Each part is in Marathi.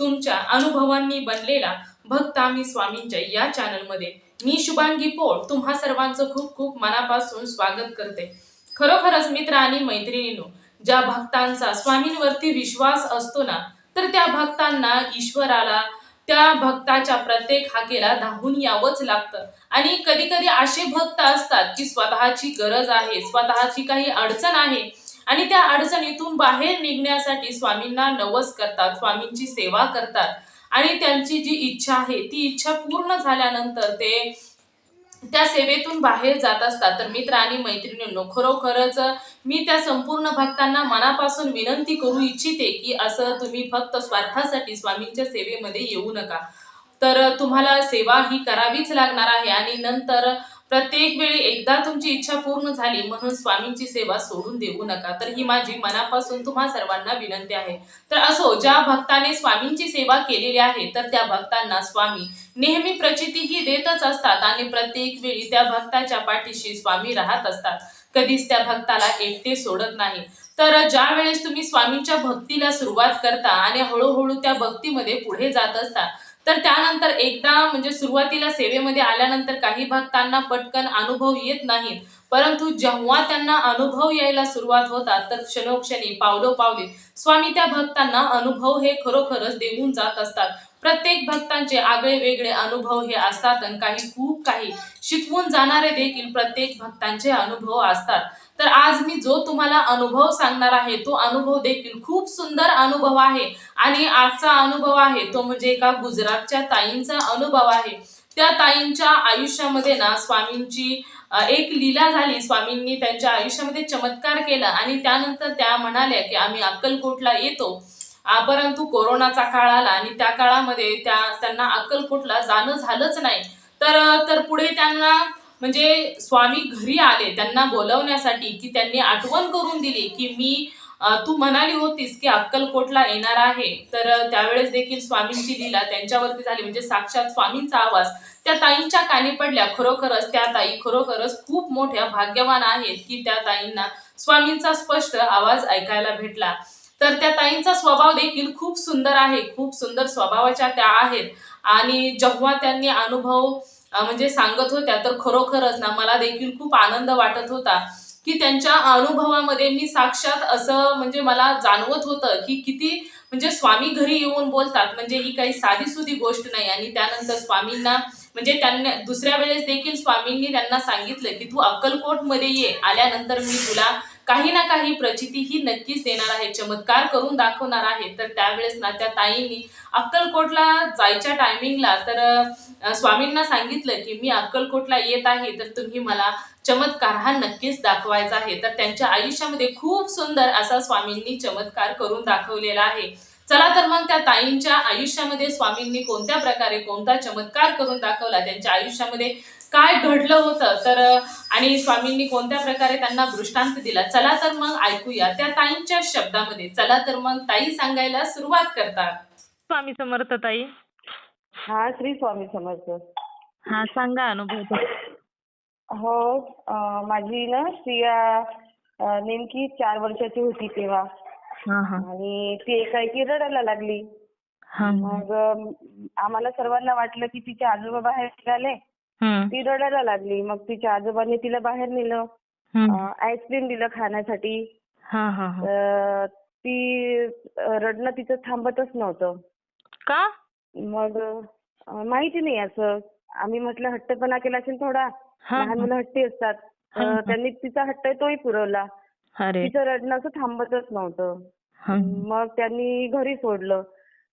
तुमच्या अनुभवांनी बनलेला भक्त आम्ही स्वामींच्या या चॅनलमध्ये मी शुभांगी पोळ तुम्हा सर्वांचं खूप खूप मनापासून स्वागत करते. खरोखरच मित्र आणि मैत्रिणींनो ज्या भक्तांचा स्वामींवरती विश्वास असतो ना तर त्या भक्तांना ईश्वराला त्या भक्ताच्या प्रत्येक हाकेला धावून यावंच लागतं. आणि कधी कधी असे भक्त असतात की स्वतःची गरज आहे स्वतःची काही अडचण आहे आणि त्या अडचणीतून बाहेर निघण्यासाठी स्वामींना नवस करतात स्वामींची सेवा करतात. आणि त्यांची जी इच्छा आहे ती इच्छा पूर्ण झाल्यानंतर ते त्या सेवेतून बाहेर जात असतात. तर मित्र आणि मैत्रिणींनो खरोखरच मी त्या संपूर्ण भक्तांना मनापासून विनंती करू इच्छिते की असं तुम्ही फक्त स्वार्थासाठी स्वामींच्या सेवेमध्ये येऊ नका. तर तुम्हाला सेवा ही करावीच लागणार आहे आणि नंतर प्रत्येक वेळी एकदा तुमची इच्छा पूर्ण झाली म्हणून स्वामींची सेवा सोडून देऊ नका. तर ही माझी मनापासून तुम्हा सर्वांना विनंती आहे. तर असो ज्या भक्ताने स्वामींची सेवा केलेली आहे तर त्या भक्तांना स्वामी नेहमी प्रचिती ही देतच असतात आणि प्रत्येक वेळी त्या भक्ताच्या पाठीशी स्वामी राहत असतात. कधीच त्या भक्ताला एकटे सोडत नाही. तर ज्या वेळेस तुम्ही स्वामींच्या भक्तीला सुरुवात करता आणि हळूहळू त्या भक्तीमध्ये पुढे जात असता तर त्यानंतर एकदा म्हणजे सुरुवातीला सेवेमध्ये आल्यानंतर काही भक्तांना पटकन अनुभव येत नाहीत. परंतु जेव्हा त्यांना अनुभव यायला सुरुवात होतात तर क्षणोक्षणी पावलोपावली स्वामी त्या भक्तांना अनुभव हे खरोखरच देऊन जात असतात. प्रत्येक भक्तांचे आगळे वेगळे अनुभव हे असतात आणि काही खूप काही शिकवून जाणारे देखील प्रत्येक भक्तांचे अनुभव असतात. तर आज मी जो तुम्हाला अनुभव सांगणार आहे तो अनुभव देखील खूप सुंदर अनुभव आहे. आणि आजचा अनुभव आहे तो म्हणजे एका गुजरातच्या ताईंचा अनुभव आहे. त्या ताईंच्या आयुष्यामध्ये ना स्वामींची एक लीला झाली. स्वामींनी त्यांच्या आयुष्यामध्ये चमत्कार केला आणि त्यानंतर त्या म्हणाल्या की आम्ही अक्कलकोटला येतो. परंतु कोरोनाचा काळ आला आणि त्या काळामध्ये त्या त्यांना अक्कलकोटला जाणं झालंच नाही. तर तर पुढे त्यांना म्हणजे स्वामी घरी आले त्यांना बोलवण्यासाठी की त्यांनी आठवण करून दिली की मी तू म्हणाली होतीस की अक्कलकोटला येणार आहे. तर त्यावेळेस देखील स्वामींची लीला त्यांच्यावरती झाली म्हणजे साक्षात स्वामींचा आवाज. त्या ताईंच्या कानी पडल्या. खरोखरच त्या ताई खरोखरच खूप मोठ्या भाग्यवान आहेत की त्या ताईंना स्वामींचा स्पष्ट आवाज ऐकायला भेटला. तर त्या ताईंचा स्वभाव देखील खूप सुंदर आहे खूप सुंदर स्वभावाच्या त्या आहेत. आणि जेव्हा त्यांनी अनुभव म्हणजे सांगत होत्या तर खरोखरच ना मला देखील खूप आनंद वाटत होता की त्यांच्या अनुभवामध्ये मी साक्षात असं म्हणजे मला जाणवत होतं की किती म्हणजे स्वामी घरी येऊन बोलतात म्हणजे ही काही साधीसुधी गोष्ट नाही. आणि त्यानंतर स्वामींना म्हणजे त्यांना दुसऱ्या वेळेस देखील स्वामींनी त्यांना सांगितलं की तू अक्कलकोटमध्ये ये. आल्यानंतर मी तुला काही ना काही प्रचिती ही नक्कीच देणार आहे चमत्कार करून दाखवणार आहे. तर त्यावेळेस ना त्या ताईंनी अक्कलकोटला जायच्या टायमिंगला तर स्वामींना सांगितलं की मी अक्कलकोटला येत आहे तर तुम्ही मला चमत्कार हा नक्कीच दाखवायचा आहे. तर त्यांच्या आयुष्यामध्ये खूप सुंदर असा स्वामींनी चमत्कार करून दाखवलेला आहे. चला तर मग त्या ताईंच्या आयुष्यामध्ये स्वामींनी कोणत्या प्रकारे कोणता चमत्कार करून दाखवला? त्यांच्या आयुष्यामध्ये काय घडलं होतं? तर आणि स्वामींनी कोणत्या प्रकारे त्यांना दृष्टांत दिला? चला तर मग ऐकूया. त्या ताईंच्या शब्दामध्ये चला तर मग ताई सांगायला सुरुवात करतात. स्वामी समर्थ ताई. हा श्री स्वामी समर्थ. हा सांगा अनुभव. हो माझी ना स्त्रिया नेमकी चार वर्षाची होती तेव्हा. हा हा. आणि ती एकाएकी रडायला लागली. हा मग आम्हाला सर्वांना वाटलं की तिचे आजोबा बाहेर निघाले. ती रडायला लागली. मग तिच्या आजोबांनी तिला बाहेर नेलं. आईस्क्रीम दिलं खाण्यासाठी. हा हा हा. ती रडणं तिचं थांबतच नव्हतं. का? मग माहिती नाही असं. आम्ही म्हटलं हट्टपणा केला असेल थोडा. लहान मुलं हट्टी असतात. तर त्यांनी तिचा हट्ट तोही पुरवला. तिचं रडणं असं थांबतच नव्हतं. हा. मग त्यांनी घरी सोडलं.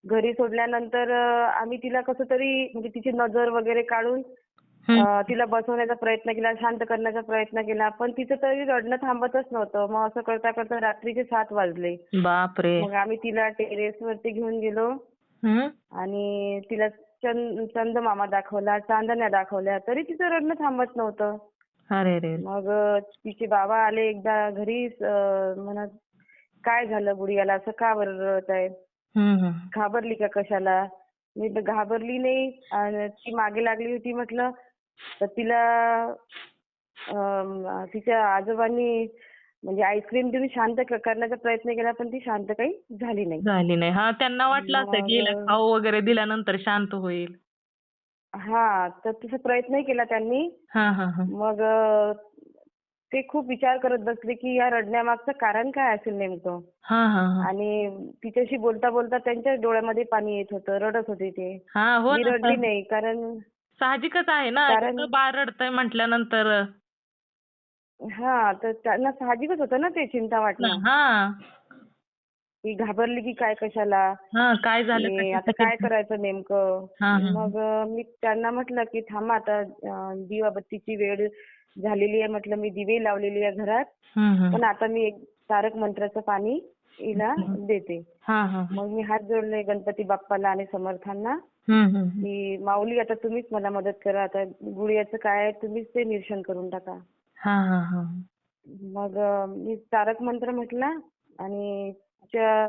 घरी सोडल्यानंतर आम्ही तिला कसं तरी म्हणजे तिची नजर वगैरे काढून तिला बसवण्याचा प्रयत्न केला शांत करण्याचा प्रयत्न केला पण तिचं तरी रडणं थांबतच नव्हतं. मग असं करता करता रात्रीचे सात वाजले. बापरे. मग आम्ही तिला टेरेस वरती घेऊन गेलो. आणि तिला चंद चंदमामा दाखवला चांदण्या दाखवल्या तरी तिचं रडणं थांबत नव्हतं. अरे रे. मग तिचे बाबा आले एकदा घरी म्हणत काय झालं बुडियाला? असं का बरं रडत आहे. घाबरली का कशाला? मी घाबरली नाही. आणि ती मागे लागली होती म्हटलं तर तिला तिच्या आजोबांनी म्हणजे आईस्क्रीम देऊन शांत करण्याचा प्रयत्न केला पण ती शांत काही झाली नाही. झाली नाही. हा त्यांना वाटलं असं की हिला खाऊ वगैरे दिल्यानंतर शांत होईल. हा तर तसा प्रयत्नही केला त्यांनी. हा हा हा. मग ते खूप विचार करत बसले की या रडण्यामागचं कारण काय असेल नेमकं? हा हा हा. आणि तिच्याशी बोलता बोलता त्यांच्या डोळ्यामध्ये पाणी येत होतं रडत होते ते. हा हो मी ना रडली नाही कारण साहजिकच आहे ना. कारण- एखादं बाळ रडतंय म्हटल्यानंतर. हा तर त्यांना साहजिकच होतं ना ते चिंता वाटणं. हा. की घाबरली की काय कशाला? हा काय झालं आता? काय करायचं नेमकं? हा, हा. मग अं, मी त्यांना म्हटलं की थांबा आता अं, दिवाबत्तीची वेळ झालेली आहे म्हटलं मी दिवे लावलेली आहे घरात. हम्म, हम्म. पण आता मी एक तारक मंत्राचं पाणी हिला देते. हा हा मग मी हात जोडले गणपती बाप्पाला आणि समर्थांना. की माऊली आता तुम्हीच मला मदत करा. आता गुडियाचं काय आहे तुम्हीच ते निरसन करून टाका. हा हा हा. मग मी तारक मंत्र म्हटला आणि तिच्या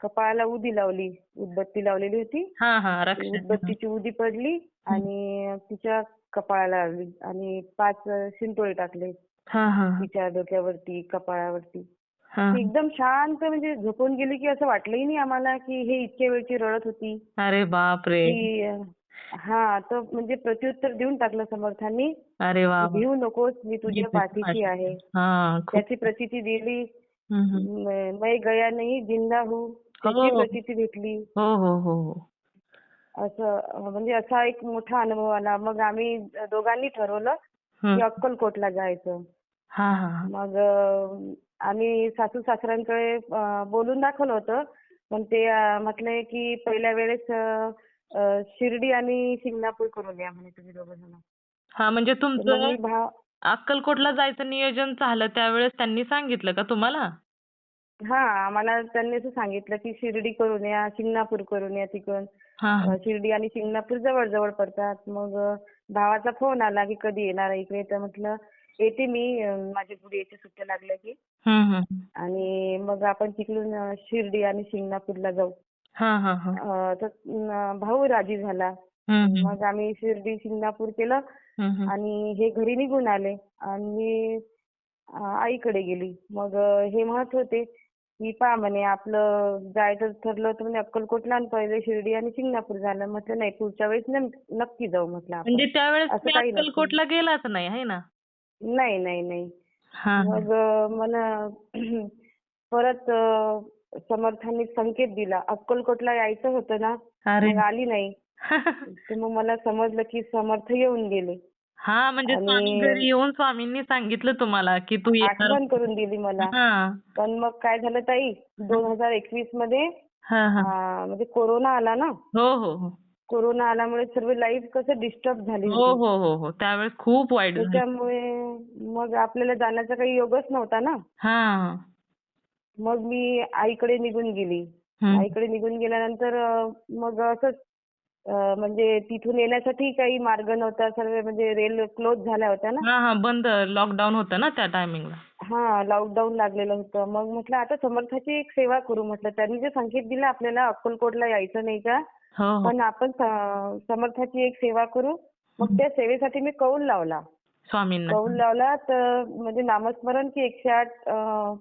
कपाळाला उदी लावली. उदबत्ती लावलेली होती. हा हा उदबत्तीची उदी पडली आणि तिच्या कपाळाला लावली. आणि पाच शिंतोळे टाकले. हा हा. तिच्या डोक्यावरती कपाळावरती. एकदम शांत म्हणजे झोपून गेली की असं वाटलंही नाही आम्हाला की हे इतक्या वेळची रडत होती. अरे बाप रे की अं, हा तर म्हणजे प्रत्युत्तर देऊन टाकलं समर्थांनी. अरे वा. भिवू नकोस मी तुझ्या पाठीशी आहे. हा त्याची प्रचिती दिली. म- गया नाही जिंदा हूँ. त्याची हो. प्रचिती भेटली. हो हो हो हो. असं म्हणजे असा एक मोठा अनुभव आला. मग आम्ही दोघांनी ठरवलं की. अक्कलकोटला जायचं. मग आम्ही सासू सासऱ्यांकडे बोलून दाखवलं होतं. पण ते म्हटले की पहिल्या वेळेस शिर्डी आणि शिंगणापूर करून या म्हणे तुम्ही दोघं जण. हा म्हणजे मग तुमचं भाव अक्कलकोटला जायचं नियोजन झालं त्यावेळेस त्यांनी सांगितलं का तुम्हाला? हा आम्हाला त्यांनी असं सांगितलं की शिर्डी करून या शिंगणापूर करून या तिकडून. हा. अं, शिर्डी आणि शिंगणापूर जवळ जवळ पडतात. मग अं, भावाचा फोन आला की कधी येणार आहे इकडे? तर म्हटलं येते मी माझ्या गुडियाच्या सुट्ट्या लागल्या की. आणि मग आपण तिकडून शिर्डी आणि शिंगणापूरला जाऊ हा हा हा. तर भाऊ राजी झाला. मग आम्ही शिर्डी शिंगणापूर केलं. आणि हे घरी निघून आले आणि आईकडे गेली मग हे म्हणत होते की पहा म्हणे आपलं जायचं ठरलं होतं म्हणे अक्कलकोटला आणि पहिले शिर्डी आणि शिंगणापूर झालं म्हटलं नाही पुढच्या वेळेस नक्की जाऊ म्हटलं आपण म्हणजे त्यावेळेस तुम्ही. अक्कलकोटला गेलाच नाही है ना नाही नाही नाही. मग मला परत समर्थांनी संकेत दिला. अक्कलकोटला यायचं होतं ना मग आली नाही. तर मग मला समजलं की समर्थ येऊन गेले. हा म्हणजे आणि- स्वामी घरी येऊन स्वामींनी सांगितलं तुम्हाला की तू येणार आठवण करून दिली मला. हा. पण मग काय झालं ताई दोन हजार एकवीसमध्ये म्हणजे कोरोना आला ना. हो हो हो. कोरोना आल्यामुळे सर्व लाईफ कसं डिस्टर्ब झाली हो होती. हो हो हो. त्यावेळेस खूप वाईट झालं. त्याच्यामुळे मग आपल्याला जाण्याचा काही योगच नव्हता ना. हा. मग मी आईकडे निघून गेली. हम्म. आईकडे निघून गेल्यानंतर अं, मग असंच अं, म्हणजे तिथून येण्यासाठी काही मार्ग नव्हता. सर्व म्हणजे रेल क्लोज झाल्या होत्या ना. हा हा बंद. लॉकडाऊन होतं ना त्या टायमिंगला हा लॉकडाऊन लागलेलं होतं. मग म्हटलं आता समर्थाची एक सेवा करू म्हटलं. त्यांनी जे संकेत दिला आपल्याला अक्कलकोटला यायचं नाही का? पण आपण समर्थाची एक सेवा करू मग त्या सेवेसाठी मी कौल लावला. स्वामींना. कौल लावला तर म्हणजे नामस्मरण की एकशे आठ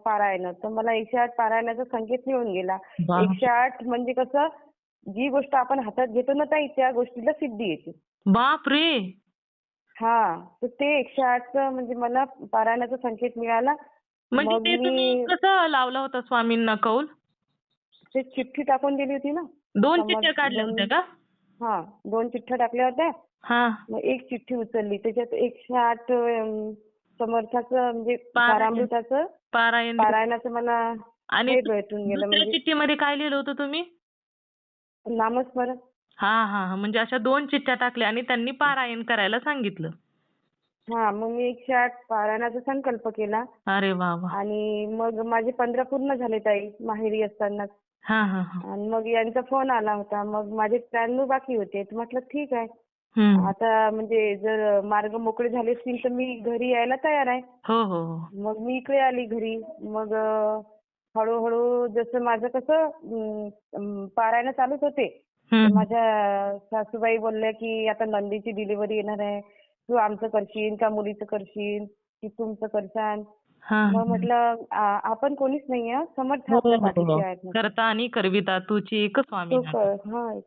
पारायण. तर मला एकशे आठ पारायणाचा संकेत मिळून गेला. एकशे आठ म्हणजे कसं जी गोष्ट आपण हातात घेतो ना ताई त्या गोष्टीला सिद्धी येते. बाप रे! हा तर ते एकशे आठचं म्हणजे मला पारायणाचा संकेत मिळाला. म्हणजे मग ते तुम्ही मी कसं लावलं होतं स्वामींना कौल? ते चिठ्ठी टाकून दिली होती ना. दोन चिठ्ठ्या काढल्या होत्या का? हा दोन चिठ्ठ्या टाकल्या होत्या. हा. मग एक चिठ्ठी उचलली. त्याच्यात एकशे आठ अं, समर्थाचं म्हणजे पारायण. पारामृताचं पारायण पारायणाचं मला आणि हे भेटून गेलं दुसऱ्या म्हणजे चिठ्ठीमध्ये काय लिहिलं होतं तुम्ही? नामस्मरण. हा हा हा. म्हणजे अशा दोन चिठ्ठ्या टाकल्या आणि त्यांनी पारायण करायला सांगितलं. हा मग मी एकशे आठ पारायणाचा संकल्प केला. अरे वा वा. आणि मग माझे पंधरा पूर्ण झाले ताई माहेरी असताना. आणि मग यांचा फोन आला होता. मग माझे त्र्याण्णव बाकी होते. तर म्हटलं ठीक आहे. आता म्हणजे जर मार्ग मोकळे झाले असतील तर मी घरी यायला तयार आहे. हो हो हो. मग मी इकडे आली घरी. मग हळूहळू जसं माझं कसं पारायण चालूच होते. माझ्या सासूबाई बोलल्या की आता नंदीची डिलिव्हरी येणार आहे. तू आमचं करशील का मुलीचं करशील? की तुमचं करशाल? मग म्हटलं आपण कोणीच नाही आहे समर्थ आपल्या पाठीशी आहेत म्हटलं. करता आणि करविता तुची एक स्वामी तू कर हा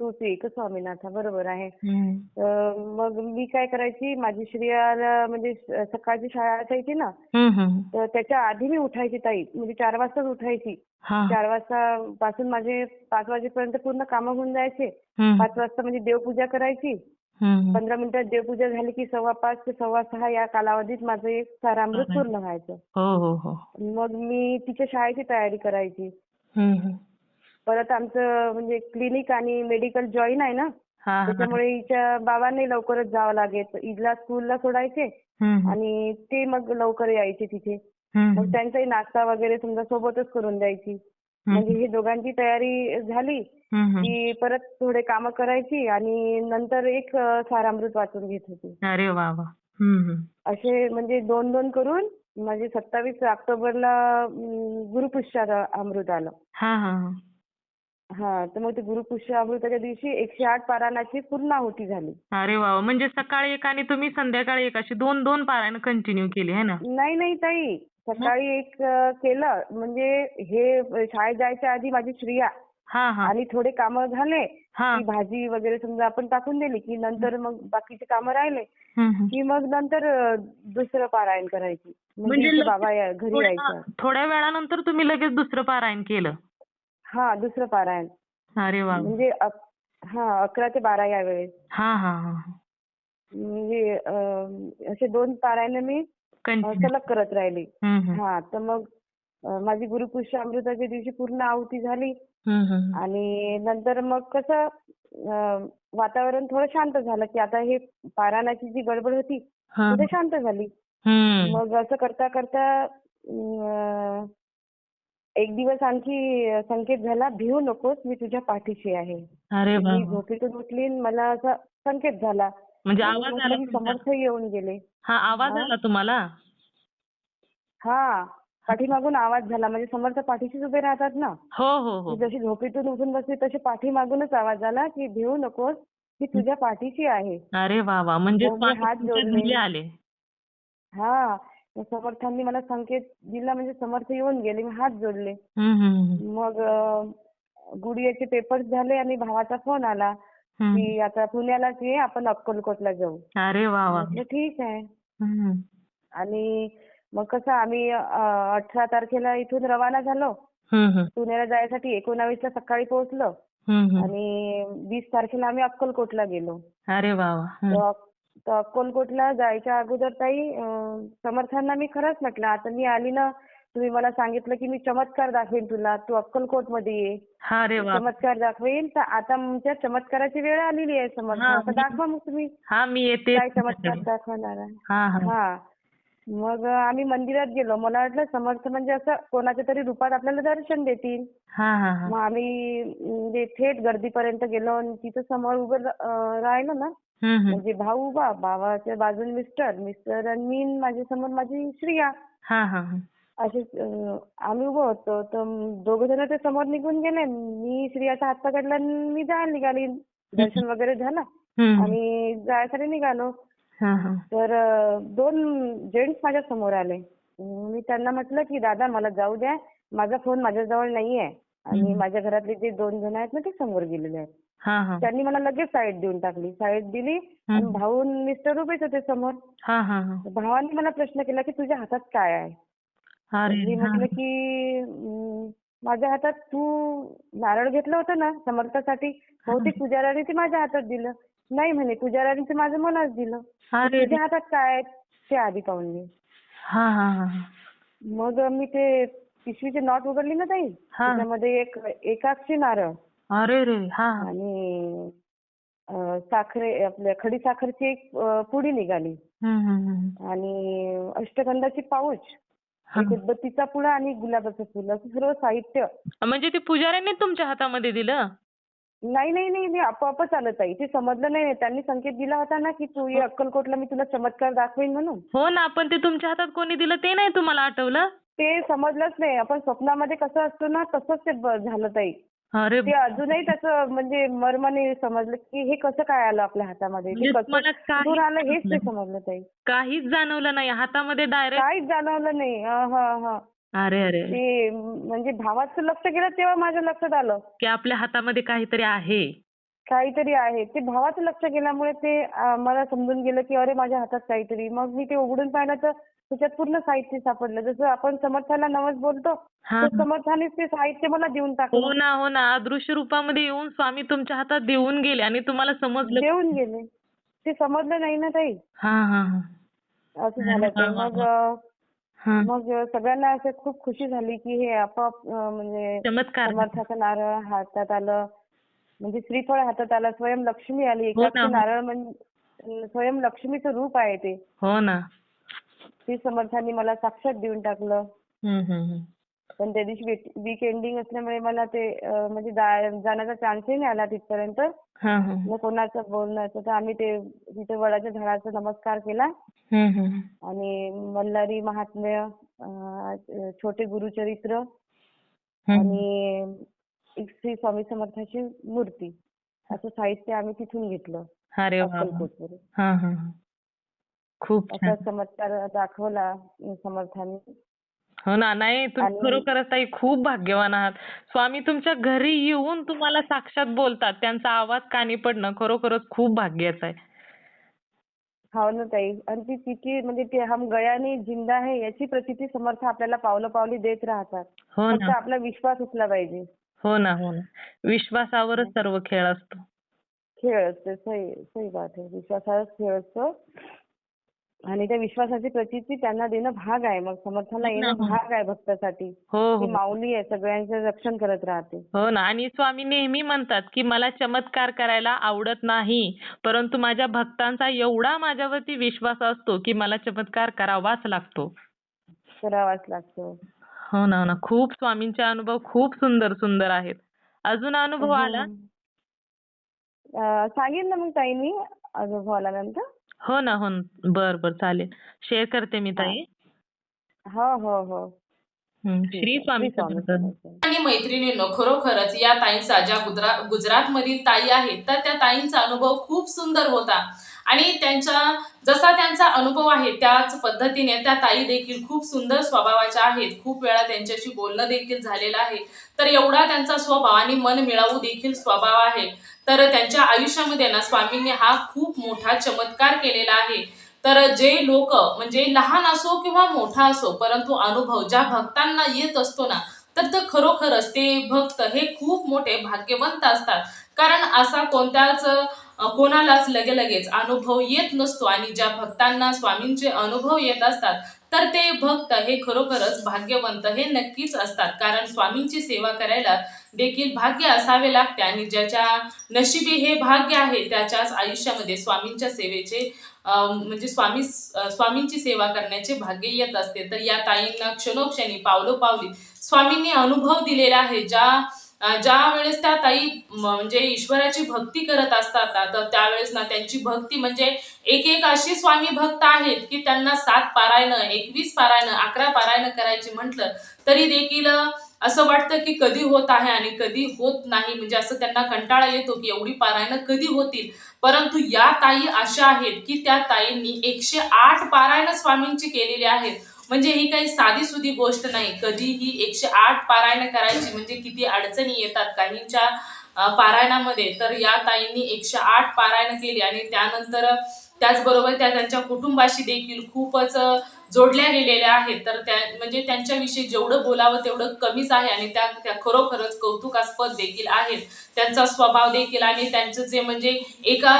तूच एक स्वामीनाथा बरोबर आहे. तर मग मी काय करायची माझी श्रेयाला म्हणजे सकाळची शाळा असायची ना तर त्याच्या आधी मी उठायची ताई. म्हणजे चार वाजताच उठायची. हा. चार वाजता पासून माझे पाच वाजेपर्यंत पूर्ण कामं होऊन जायचे. हम्म. पाच वाजता म्हणजे देवपूजा करायची. पंधरा मिनिटात देवपूजा झाली की सव्वा पाच ते सव्वा सहा या कालावधीत माझं एक सारामृत पूर्ण व्हायचं. हो हो हो. मग मी तिच्या शाळेची तयारी करायची. हम्म. परत आमचं म्हणजे क्लिनिक आणि मेडिकल जॉईन आहे ना त्याच्यामुळे हिच्या बाबांनी लवकरच जावं लागेल. हिला स्कूलला सोडायचे हम्म. आणि ते मग लवकर यायचे तिथे. मग त्यांचाही नाश्ता वगैरे समजा सोबतच करून द्यायची. म्हणजे ही दोघांची तयारी झाली. की परत थोडे कामं करायची आणि नंतर एक सारामृत वाचून घेत होती अरे वा. असे म्हणजे दोन दोन करून म्हणजे सत्तावीस ऑक्टोबरला गुरुपुष्य अमृत आलं हा हा हा. हा तर मग ते गुरुपुष्य अमृताच्या दिवशी एकशे आठ पारायणाची पूर्ण आहुती झाली अरे वा वा. म्हणजे सकाळी एक आणि तुम्ही संध्याकाळी एक अशी दोन दोन पारायण कंटिन्यू केली है ना नाही नाही ताई सकाळी एक केलं. म्हणजे हे शाळेत जायच्या आधी माझी श्रिया हा हा. आणि थोडे कामं झाले. हा. की भाजी वगैरे समजा आपण टाकून दिली की नंतर मग बाकीचे कामं राहिले. की मग नंतर दुसरं पारायण करायची. म्हणजे म्हणजे बाबा घरी यायचं. थोड्या वेळानंतर तुम्ही लगेच दुसरं पारायण केलं? हा दुसरं पारायण. अरे वा. म्हणजे हा अकरा ते बारा या वेळेस हा हा हा. म्हणजे असे दोन पारायण मी सलग करत राहिली. हा तर मग माझी गुरुपुष्य अमृताच्या दिवशी पूर्ण आहुती झाली. आणि नंतर मग कसं वातावरण थोडं शांत झालं की आता हे पारायणाची जी गडबड होती ती शांत झाली. मग असं करता करता एक दिवस आणखी संकेत झाला भिवू नकोस मी तुझ्या पाठीशी आहे. मी. झोपेतून उठली आणि मला असा संकेत झाला म्हणजे आवाज आला? समर्थ येऊन गेले. हा आवाज? आला तुम्हाला? हा पाठीमागून आवाज झाला. म्हणजे समर्थ पाठीशीच उभे राहतात ना? हो हो हो. जशी झोपेतून उठून बसली तशी पाठीमागूनच आवाज आला की भिवू नकोस मी तुझ्या पाठीशी आहे. अरे वा वा. म्हणजे हात जोडले. आले. हा. समर्थांनी मला संकेत दिला म्हणजे समर्थ येऊन गेले मी हात जोडले. मग गुडियाचे पेपर्स झाले आणि भावाचा फोन आला. की आता पुण्यालाच ये आपण अक्कलकोटला जाऊ म्हटलं ठीक आहे. आणि मग कसं आम्ही अठरा तारखेला इथून रवाना झालो. पुण्याला जायसाठी एकोणावीसला सकाळी पोहोचलो. आणि वीस तारखेला आम्ही अक्कलकोटला गेलो. तर अक्कलकोटला जायच्या अगोदर ताई समर्थांना मी खरंच म्हटलं आता मी आली ना तुम्ही मला सांगितलं की मी चमत्कार दाखवेन तुला. तू अक्कलकोटमध्ये ये. अरे वा. चमत्कार दाखवेन. तर आता आमच्या चमत्काराची वेळ आलेली आहे मी- दाखवा मग तुम्ही. हा मी येते. काय चमत्कार दाखवणार आहे. हा मग आम्ही मंदिरात गेलो. मला वाटलं समर्थ म्हणजे असं कोणाच्या तरी रूपात आपल्याला दर्शन देतील. हा हा हा. मग आम्ही म्हणजे थेट गर्दीपर्यंत गेलो आणि तिथं समोर उभं राहिलो ना. म्हणजे भाऊ उभा भावाच्या बाजून मिस्टर मिस्टर आणि मी माझ्यासमोर माझी श्रिया. हा हा हा. असे अं, आम्ही उभं होतो तर दोघ जण ते समोर निघून गेले. मी श्रियाचा हात पकडला आणि मी जायला निघाली. दर्शन वगैरे झालं. आणि जायसाठी निघालो. हा हा. तर दोन जेंट्स माझ्यासमोर आले. मी त्यांना म्हटलं की दादा मला जाऊ द्या. माझा फोन माझ्याजवळ नाहीये. आणि माझ्या घरातले जे दोन जण आहेत ना ते समोर गेलेले आहेत. त्यांनी मला लगेच साईड देऊन टाकली. साईड दिली आणि भाऊ मिस्टर उभेच होते समोर. भावाने मला प्रश्न केला की तुझ्या हातात काय आहे? मी. म्हटलं की माझ्या हातात तू नारळ घेतलं होतं ना समर्थासाठी बहुतेक पुजाऱ्याने ते माझ्या हातात दिलं नाही म्हणे पुजाऱ्याने ते माझं मलाच दिलं तुझ्या हातात काय आहे ते आधी पाहून घे. मग मी ते पिशवीचे नॉट उघडली ना ताई. त्याच्यामध्ये एक एकाक्षी नारळ अरे रे. आणि साखरे आपल्या खडी साखरची एक पुडी निघाली. आणि अष्टगंधाची पाऊच एक उदबत्तीचा पुडा आणि गुलाबाचं फुल असं सर्व साहित्य. म्हणजे ते पुजाऱ्यांनी तुमच्या हातामध्ये दिलं? नाही नाही नाही नाही आपोआपच आलं ताई. ते समजलं नाही त्यांनी संकेत दिला होता ना की तू ये अक्कलकोटला मी तुला चमत्कार दाखवेन म्हणून. हो ना पण ते तुमच्या हातात कोणी दिलं ते नाही तुम्हाला आठवलं? ते समजलंच नाही. आपण स्वप्नामध्ये कसं असतो ना तसंच ते ब- झालं ताई. ते अजूनही त्याचं म्हणजे मर्माने समजलं की हे कसं काय आलं आपल्या हातामध्ये? म्हणजे कसं कुठून आलं हेच नाही. समजलं ताई. काहीच जाणवलं नाही. हातामध्ये डायरेक्ट काहीच जाणवलं नाही. हा हा हा. अरे अरे अरे. ते म्हणजे भावाचं लक्ष गेलं तेव्हा माझ्या लक्षात आलं. की आपल्या हातामध्ये काहीतरी आहे. काहीतरी आहे. ते भावाचं लक्ष गेल्यामुळे ते मला समजून गेलं की अरे माझ्या हातात काहीतरी. मग मी ते उघडून पाहिलं तर त्याच्यात पूर्ण साहित्य सापडलं. जसं आपण समर्थाला नवस बोलतो हा तर समर्थानेच ते साहित्य मला देऊन हो टाकलं ना हो ना. अदृश्य रूपामध्ये येऊन स्वामी तुमच्या हातात देऊन गेले आणि तुम्हाला समजलं. देऊन गेले. ते समजलं नाही ना ताई? हा हा हा. असं झालं ते हा, हा, मग हा. मग सगळ्यांना असं खूप खुशी झाली की हे आपोआप अं, म्हणजे चमत्कार. समर्थाचं नारळ हातात आलं. म्हणजे श्रीफळ हातात आलं स्वयं लक्ष्मी आली हो. नारळ म्हणजे स्वयं लक्ष्मीचं रूप आहे ते हो ना ते समर्थांनी मला साक्षात देऊन टाकलं. पण त्या दिवशी वीक एंडिंग असल्यामुळे मला ते म्हणजे जाण्याचा चान्सही नाही आला तिथपर्यंत हा हा न कोणाचं बोलण्याचं तर आम्ही ते तिथे वडाच्या झाडाचा नमस्कार केला. आणि मल्हारी महात्म्य छोटे गुरुचरित्र. आणि एक श्री स्वामी समर्थाची मूर्ती. असं साहित्य आम्ही तिथून घेतलं. अरे वा वा. अक्कलकोटवरून. हा हा हा. खूप असा चमत्कार दाखवला समर्थांनी. हो ना नाही तुम्ही खरोखरच ताई खूप भाग्यवान आहात. स्वामी तुमच्या घरी येऊन तुम्हाला साक्षात बोलतात. त्यांचा आवाज कानी पडणं खरोखरच खूप भाग्याचं आहे. हो ना ताई. आणि ती तिची म्हणजे ते हम गया नहीं जिंदा है याची प्रचिती समर्थ आपल्याला पावलं पावली देत राहतात. हो फक्त ना आपला विश्वास असला पाहिजे. हो ना हो ना. विश्वासावरच सर्व खेळ असतो. खेळ असते सही सही बात आहे. विश्वासावरच खेळ असतो. आणि त्या विश्वासाची प्रचिती त्यांना देणं भाग आहे. मग समर्थांना हो येणं हो. भाग आहे भक्तासाठी. हो ती हो. माऊली आहे सगळ्यांचं रक्षण करत राहते. हो ना. आणि स्वामी नेहमी म्हणतात की मला चमत्कार करायला आवडत नाही परंतु माझ्या भक्तांचा एवढा माझ्यावरती विश्वास असतो की मला चमत्कार करावाच लागतो. करावाच लागतो. हो ना हो ना. खूप स्वामींचे अनुभव खूप सुंदर सुंदर आहेत. अजून अनुभव आला? अं, सांगेन ना मग ताई मी अनुभव आल्यानंतर? हो ना हो ना. बर बर. चालेल. शेअर करते मी ताई. हो हो हो. ठीक श्री आहे. स्वामी स्वामी समर्थ समर्थ. आणि मैत्रिणींनो खरोखरच या ताईंचा ज्या गुजरा गुजरातमधील ताई आहेत तर त्या ताईंचा अनुभव खूप सुंदर होता. आणि त्यांच्या जसा त्यांचा अनुभव आहे त्याच पद्धतीने त्या ताई देखील खूप सुंदर स्वभावाच्या आहेत. खूप वेळा त्यांच्याशी बोलणं देखील झालेलं आहे. तर एवढा त्यांचा स्वभाव आणि मन मिळावू देखील स्वभाव आहे. तर त्यांच्या आयुष्यामध्ये ना स्वामींनी हा खूप मोठा चमत्कार केलेला आहे. तर जे लोक म्हणजे लहान असो किंवा मोठा असो परंतु अनुभव ज्या भक्तांना येत असतो ना तर ते खरोखरच ते भक्त हे खूप मोठे भाग्यवंत असतात. कारण असा कोणत्याच कोणालाच लगे लगेच अनुभव येत नसतो आणि ज्या भक्तांना स्वामींचे अनुभव येत असतात तर ते भक्त हे खरोखरच भाग्यवंत हे नक्कीच असतात. कारण स्वामींची सेवा करायला देखील भाग्य असावे लागते आणि ज्याच्या नशिबी हे भाग्य आहे त्याच्याच आयुष्यामध्ये स्वामींच्या सेवेचे म्हणजे स्वामी स्वामींची सेवा करण्याचे भाग्य येत असते. तर या ताईंना क्षणोक्षणी पावलोपावली स्वामींनी अनुभव दिलेला आहे ज्या ज्या वेळेस त्या ताई म्हणजे ईश्वराची भक्ती करत असतात ना, तर त्यावेळेस ना त्यांची भक्ती म्हणजे एक एक अशी स्वामी भक्त आहेत की त्यांना सात पारायणं एकवीस पारायणं अकरा पारायणं करायची म्हटलं तरी देखील असं वाटतं की कधी होत आहे आणि कधी होत नाही. म्हणजे असं त्यांना कंटाळा येतो की एवढी पारायणं कधी होतील. परंतु या ताई अशा आहेत की त्या ताईंनी एकशे आठ पारायणं स्वामींची केलेली आहेत. म्हणजे ही काही साधी सुधी गोष्ट नाही. कधीही एकशे आठ पारायण करायची म्हणजे किती अडचणी येतात काहींच्या पारायणामध्ये. तर या ताईंनी एकशे आठ पारायण केली आणि त्यानंतर त्याचबरोबर त्या त्यांच्या कुटुंबाशी देखील खूपच जोडल्या गेलेल्या आहेत. तर त्या म्हणजे त्यांच्याविषयी जेवढं बोलावं तेवढं कमीच आहे आणि त्या त्या खरोखरच कौतुकास्पद देखील आहेत. त्यांचा स्वभाव देखील आणि त्यांचं जे म्हणजे एका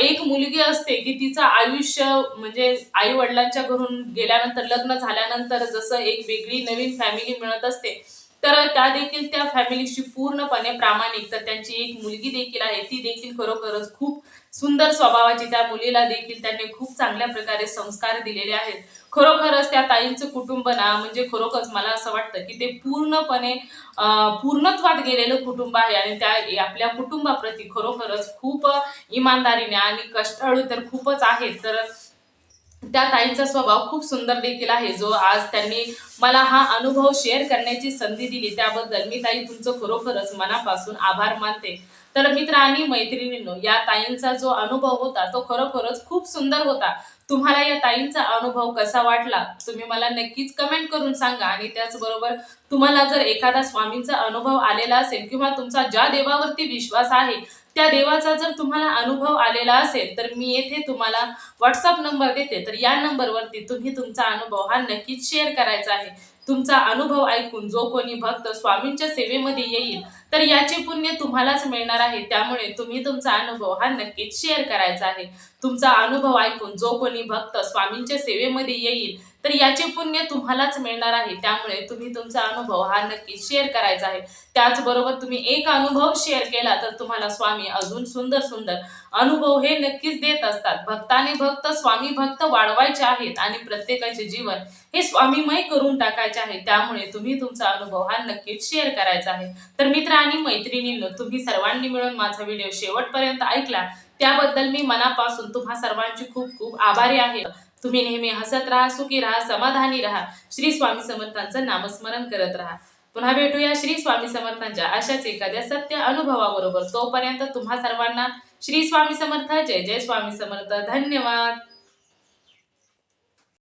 एक मुलगी असते की तिचं आयुष्य म्हणजे आई वडिलांच्या घरून गेल्यानंतर लग्न झाल्यानंतर जसं एक वेगळी नवीन फॅमिली मिळत असते तर त्या देखील त्या फॅमिलीशी पूर्णपणे प्रामाणिक. तर त्यांची एक मुलगी देखील आहे ती देखील खरोखरच खूप सुंदर स्वभावाची त्या मुलीला देखील त्यांनी खूप चांगल्या प्रकारे संस्कार दिलेले आहेत. खरोखरच त्या ताईंचं कुटुंब ना म्हणजे खरोखरच मला असं वाटतं की ते पूर्णपणे पूर्णत्वात गेलेलं कुटुंब आहे आणि त्या आपल्या कुटुंबाप्रती खरोखरच खूप इमानदारीने आणि कष्टाळू तर खूपच आहेत. तर त्या ताईंचा स्वभाव खूप सुंदर देखील आहे जो आज त्यांनी मला हा अनुभव शेअर करण्याची संधी दिली. त्याबद्दल मी ताई तुमचं खरोखरच मनापासून आभार मानते. तर मित्र आणि मैत्रिणींनो या ताईंचा जो अनुभव होता तो खरोखरच खूप सुंदर होता. तुम्हाला या ताईंचा अनुभव कसा वाटला तुम्ही मला नक्कीच कमेंट करून सांगा. आणि त्याचबरोबर तुम्हाला जर एखादा स्वामींचा अनुभव आलेला असेल किंवा तुमचा ज्या देवावरती विश्वास आहे त्या देवाचा जर तुम्हाला अनुभव आलेला असेल तर मी येथे तुम्हाला व्हॉट्सअप नंबर देते. तर या नंबरवरती तुम्ही तुमचा अनुभव हा नक्कीच शेअर करायचा आहे. तुमचा अनुभव ऐकून जो कोणी भक्त स्वामींच्या सेवेमध्ये येईल तर याचे पुण्य तुम्हालाच मिळणार आहे. त्यामुळे तुम्ही तुमचा अनुभव हा नक्कीच शेअर करायचा आहे. तुमचा अनुभव ऐकून जो कोणी भक्त स्वामींच्या सेवेमध्ये येईल तर याचे पुण्य तुम्हालाच मिळणार आहे. त्यामुळे तुम्ही तुमचा अनुभव हा नक्कीच शेअर करायचा आहे. त्याचबरोबर तुम्ही एक अनुभव शेअर केला तर तुम्हाला स्वामी अजून सुंदर सुंदर अनुभव हे नक्कीच देत असतात. भक्ताने भक्त स्वामी भक्त वाढवायचे आहेत आणि प्रत्येकाचे जीवन हे स्वामीमय करून टाकायचे आहे. त्यामुळे तुम्ही तुमचा अनुभव हा नक्कीच शेअर करायचा आहे. तर मित्र आणि मैत्रिणींनो तुम्ही सर्वांनी मिळून माझा व्हिडिओ शेवटपर्यंत ऐकला. त्याबद्दल मी मनापासून तुम्हा सर्वांची खूप खूप आभारी आहे. तुम्ही नेहमी हसत राहा सुखी राहा समाधानी राहा. श्री स्वामी समर्थांचं नामस्मरण करत राहा. पुन्हा भेटूया श्री स्वामी समर्थांच्या अशाच एखाद्या सत्य अनुभवाबरोबर. तोपर्यंत तुम्हा सर्वांना श्री स्वामी समर्थ जय जय स्वामी समर्थ. धन्यवाद.